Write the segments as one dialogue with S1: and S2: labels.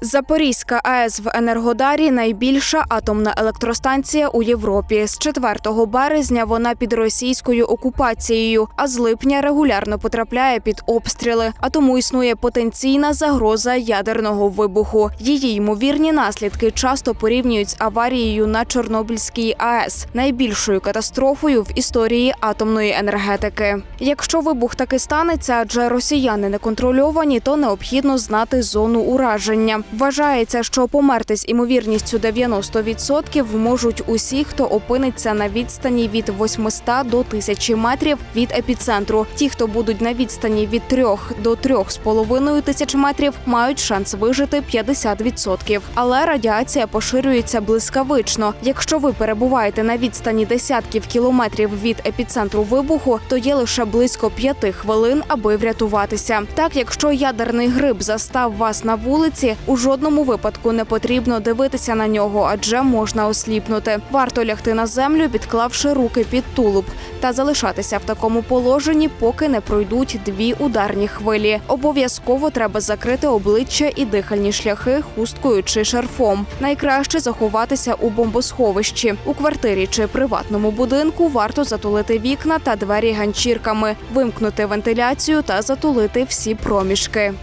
S1: Запорізька АЕС в Енергодарі найбільша атомна електростанція у Європі. З 4 березня вона під російською окупацією, а з липня регулярно потрапляє під обстріли. А тому існує потенційна загроза ядерного вибуху. Її ймовірні наслідки часто порівнюють з аварією на Чорнобильській АЕС, найбільшою катастрофою в історії атомної енергетики. Якщо вибух таки станеться, адже росіяни не контрольовані, то необхідно знати зону ураження. Вважається, що померти з імовірністю 90% можуть усі, хто опиниться на відстані від 800 до 1000 метрів від епіцентру. Ті, хто будуть на відстані від 3 до 3,5 тисяч метрів, мають шанс вижити 50%. Але радіація поширюється блискавично. Якщо ви перебуваєте на відстані десятків кілометрів від епіцентру вибуху, то є лише близько 5 хвилин, аби врятуватися. Так, якщо ядерний гриб застав вас на вулиці, у жодному випадку не потрібно дивитися на нього, адже можна осліпнути. Варто лягти на землю, підклавши руки під тулуб, та залишатися в такому положенні, поки не пройдуть дві ударні хвилі. Обов'язково треба закрити обличчя і дихальні шляхи хусткою чи шарфом. Найкраще заховатися у бомбосховищі. У квартирі чи приватному будинку варто затулити вікна та двері ганчірками, вимкнути вентиляцію та затулити всі проміжки.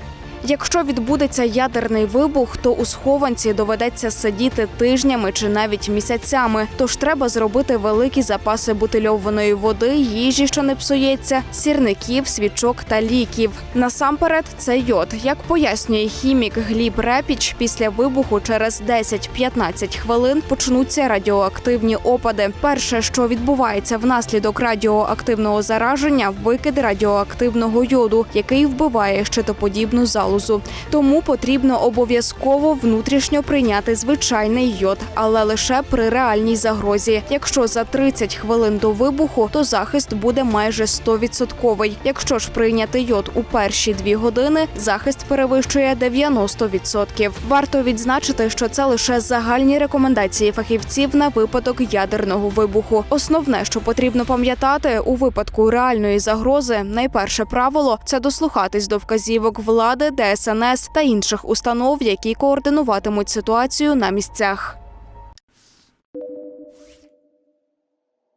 S1: Якщо відбудеться ядерний вибух, то у схованці доведеться сидіти тижнями чи навіть місяцями. Тож треба зробити великі запаси бутильованої води, їжі, що не псується, сірників, свічок та ліків. Насамперед, це йод. Як пояснює хімік Гліб Репіч, після вибуху через 10-15 хвилин почнуться радіоактивні опади. Перше, що відбувається внаслідок радіоактивного зараження, викид радіоактивного йоду, який вбиває щитоподібну залозу. Тому потрібно обов'язково внутрішньо прийняти звичайний йод, але лише при реальній загрозі. Якщо за 30 хвилин до вибуху, то захист буде майже 100%. Якщо ж прийняти йод у перші дві години, захист перевищує 90%. Варто відзначити, що це лише загальні рекомендації фахівців на випадок ядерного вибуху. Основне, що потрібно пам'ятати у випадку реальної загрози, найперше правило це дослухатись до вказівок влади, ДСНС та інших установ, які координуватимуть ситуацію на місцях.